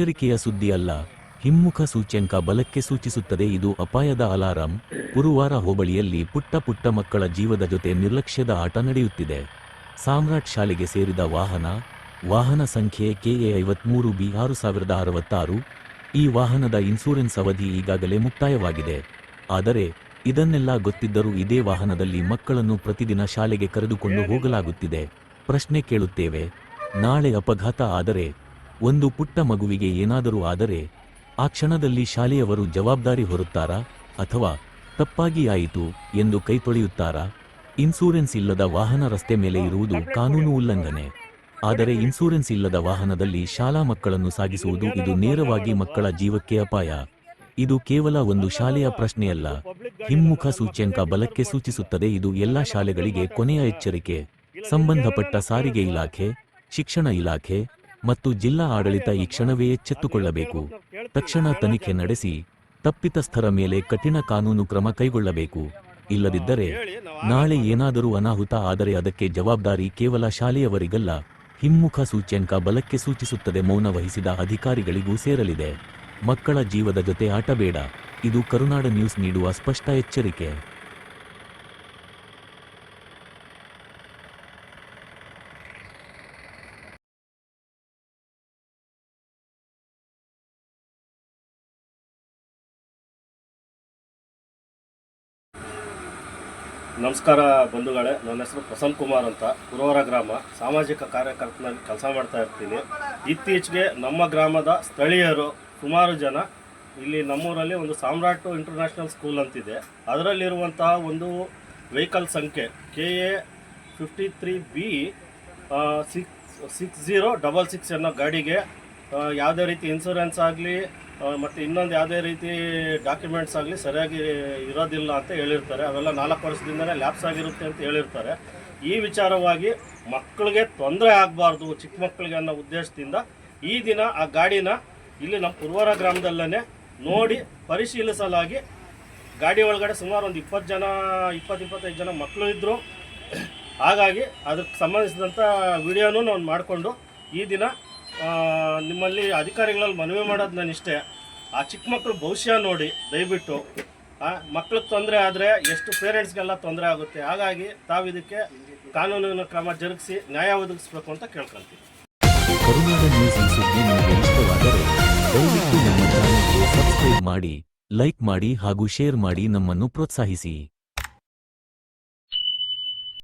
ಎಚ್ಚರಿಕೆಯ ಸುದ್ದಿ ಅಲ್ಲ ಹಿಮ್ಮುಖ ಸೂಚ್ಯಂಕ ಬಲಕ್ಕೆ ಸೂಚಿಸುತ್ತದೆ ಇದು ಅಪಾಯದ ಅಲಾರಾಂ. ಗುರುವಾರ ಹೋಬಳಿಯಲ್ಲಿ ಪುಟ್ಟ ಪುಟ್ಟ ಮಕ್ಕಳ ಜೀವದ ಜೊತೆ ನಿರ್ಲಕ್ಷ್ಯದ ಆಟ ನಡೆಯುತ್ತಿದೆ. ಸಾಮ್ರಾಟ್ ಶಾಲೆಗೆ ಸೇರಿದ ವಾಹನ ವಾಹನ ಸಂಖ್ಯೆ ಕೆಎ ಐವತ್ಮೂರು ಬಿ ಆರು ಸಾವಿರದ ಅರವತ್ತಾರು. ಈ ವಾಹನದ ಇನ್ಸೂರೆನ್ಸ್ ಅವಧಿ ಈಗಾಗಲೇ ಮುಕ್ತಾಯವಾಗಿದೆ. ಆದರೆ, ಇದನ್ನೆಲ್ಲ ಗೊತ್ತಿದ್ದರೂ ಇದೇ ವಾಹನದಲ್ಲಿ ಮಕ್ಕಳನ್ನು ಪ್ರತಿದಿನ ಶಾಲೆಗೆ ಕರೆದುಕೊಂಡು ಹೋಗಲಾಗುತ್ತಿದೆ. ಪ್ರಶ್ನೆ ಕೇಳುತ್ತೇವೆ. ನಾಳೆ ಅಪಘಾತ ಆದರೆ ಒಂದು ಪುಟ್ಟ ಮಗುವಿಗೆ ಏನಾದರೂ ಆದರೆ ಆ ಕ್ಷಣದಲ್ಲಿ ಶಾಲೆಯವರು ಜವಾಬ್ದಾರಿ ಹೊರುತ್ತಾರಾ ಅಥವಾ ತಪ್ಪಾಗಿ ಆಯಿತು ಎಂದು ಕೈತೊಳೆಯುತ್ತಾರಾ ಇನ್ಸೂರೆನ್ಸ್ ಇಲ್ಲದ ವಾಹನ ರಸ್ತೆ ಮೇಲೆ ಇರುವುದು ಕಾನೂನು ಉಲ್ಲಂಘನೆ. ಆದರೆ ಇನ್ಸೂರೆನ್ಸ್ ಇಲ್ಲದ ವಾಹನದಲ್ಲಿ ಶಾಲಾ ಮಕ್ಕಳನ್ನು ಸಾಗಿಸುವುದು ಇದು ನೇರವಾಗಿ ಮಕ್ಕಳ ಜೀವಕ್ಕೆ ಅಪಾಯ. ಇದು ಕೇವಲ ಒಂದು ಶಾಲೆಯ ಪ್ರಶ್ನೆಯಲ್ಲ. ಹಿಮ್ಮುಖ ಸೂಚ್ಯಂಕ ಬಲಕ್ಕೆ ಸೂಚಿಸುತ್ತದೆ ಇದು ಎಲ್ಲಾ ಶಾಲೆಗಳಿಗೆ ಕೊನೆಯ ಎಚ್ಚರಿಕೆ. ಸಂಬಂಧಪಟ್ಟ ಸಾರಿಗೆ ಇಲಾಖೆ, ಶಿಕ್ಷಣ ಇಲಾಖೆ ಮತ್ತು ಜಿಲ್ಲಾ ಆಡಳಿತ ಈ ಕ್ಷಣವೇ ಎಚ್ಚೆತ್ತುಕೊಳ್ಳಬೇಕು ತಕ್ಷಣ ತನಿಖೆ ನಡೆಸಿ ತಪ್ಪಿತಸ್ಥರ ಮೇಲೆ ಕಠಿಣ ಕಾನೂನು ಕ್ರಮ ಕೈಗೊಳ್ಳಬೇಕು. ಇಲ್ಲದಿದ್ದರೆ ನಾಳೆ ಏನಾದರೂ ಅನಾಹುತ ಆದರೆ ಅದಕ್ಕೆ ಜವಾಬ್ದಾರಿ ಕೇವಲ ಶಾಲೆಯವರಿಗಲ್ಲ. ಹಿಮ್ಮುಖ ಸೂಚ್ಯಂಕ ಬಲಕ್ಕೆ ಸೂಚಿಸುತ್ತದೆ ಮೌನ ವಹಿಸಿದ ಅಧಿಕಾರಿಗಳಿಗೂ ಸೇರಲಿದೆ. ಮಕ್ಕಳ ಜೀವದ ಜೊತೆ ಆಟಬೇಡ. ಇದು ಕರುನಾಡ ನ್ಯೂಸ್ ನೀಡುವ ಸ್ಪಷ್ಟ ಎಚ್ಚರಿಕೆ. ನಮಸ್ಕಾರ ಬಂಧುಗಳೇ, ನನ್ನ ಹೆಸರು ಪ್ರಸನ್ನ ಕುಮಾರ್ ಅಂತ. ಕುರುವರ ಗ್ರಾಮ, ಸಾಮಾಜಿಕ ಕಾರ್ಯಕರ್ತನಲ್ಲಿ ಕೆಲಸ ಮಾಡ್ತಾ ಇರ್ತೀನಿ. ಇತ್ತೀಚೆಗೆ ನಮ್ಮ ಗ್ರಾಮದ ಸ್ಥಳೀಯರು ಸುಮಾರು ಜನ ಇಲ್ಲಿ ನಮ್ಮೂರಲ್ಲಿ ಒಂದು ಸಾಮ್ರಾಟ್ ಇಂಟರ್ನ್ಯಾಷನಲ್ ಸ್ಕೂಲ್ ಅಂತಿದೆ. ಅದರಲ್ಲಿರುವಂತಹ ಒಂದು ವೆಹಿಕಲ್ ಸಂಖ್ಯೆ K A fifty three B six six zero double six ಅನ್ನೋ ಗಾಡಿಗೆ ಯಾವುದೇ ರೀತಿ ಇನ್ಸೂರೆನ್ಸ್ ಆಗಲಿ ಮತ್ತು ಇನ್ನೊಂದು ಯಾವುದೇ ರೀತಿ ಡಾಕ್ಯುಮೆಂಟ್ಸ್ ಆಗಲಿ ಸರಿಯಾಗಿ ಇರೋದಿಲ್ಲ ಅಂತ ಹೇಳಿರ್ತಾರೆ. ಅವೆಲ್ಲ ನಾಲ್ಕು ವರ್ಷದಿಂದಲೇ ಲ್ಯಾಪ್ಸ್ ಆಗಿರುತ್ತೆ ಅಂತ ಹೇಳಿರ್ತಾರೆ. ಈ ವಿಚಾರವಾಗಿ ಮಕ್ಕಳಿಗೆ ತೊಂದರೆ ಆಗಬಾರ್ದು ಚಿಕ್ಕ ಮಕ್ಕಳಿಗೆ ಅನ್ನೋ ಉದ್ದೇಶದಿಂದ ಈ ದಿನ ಆ ಗಾಡಿನ ಇಲ್ಲಿ ನಮ್ಮ ಪುರ್ವರ ಗ್ರಾಮದಲ್ಲೇ ನೋಡಿ ಪರಿಶೀಲಿಸಲಾಗಿ ಗಾಡಿ ಒಳಗಡೆ ಸುಮಾರು ಒಂದು ಇಪ್ಪತ್ತು ಜನ, ಇಪ್ಪತ್ತು, ಇಪ್ಪತ್ತೈದು ಜನ ಮಕ್ಕಳು ಇದ್ದರು ಹಾಗಾಗಿ ಅದಕ್ಕೆ ಸಂಬಂಧಿಸಿದಂಥ ವಿಡಿಯೋನೂ ನಾನು ಮಾಡಿಕೊಂಡು ಈ ದಿನ ನಿಮ್ಮಲ್ಲಿ ಅಧಿಕಾರಿಗಳಲ್ಲಿ ಮನವಿ ಮಾಡೋದು ನಾನು ಇಷ್ಟೇ. ಆ ಚಿಕ್ಕ ಮಕ್ಕಳು ಭವಿಷ್ಯ ನೋಡಿ, ದಯವಿಟ್ಟು. ಮಕ್ಳಿಗೆ ತೊಂದರೆ ಆದರೆ ಎಷ್ಟು ಪೇರೆಂಟ್ಸ್ಗೆಲ್ಲ ತೊಂದರೆ ಆಗುತ್ತೆ, ಹಾಗಾಗಿ ತಾವು ಇದಕ್ಕೆ ಕಾನೂನಿನ ಕ್ರಮ ಜರುಗಿಸಿ ನ್ಯಾಯ ಒದಗಿಸ್ಬೇಕು ಅಂತ ಸಬ್ಸ್ಕ್ರೈಬ್ ಮಾಡಿ ಲೈಕ್ ಮಾಡಿ ಹಾಗೂ ಶೇರ್ ಮಾಡಿ ನಮ್ಮನ್ನು ಪ್ರೋತ್ಸಾಹಿಸಿ.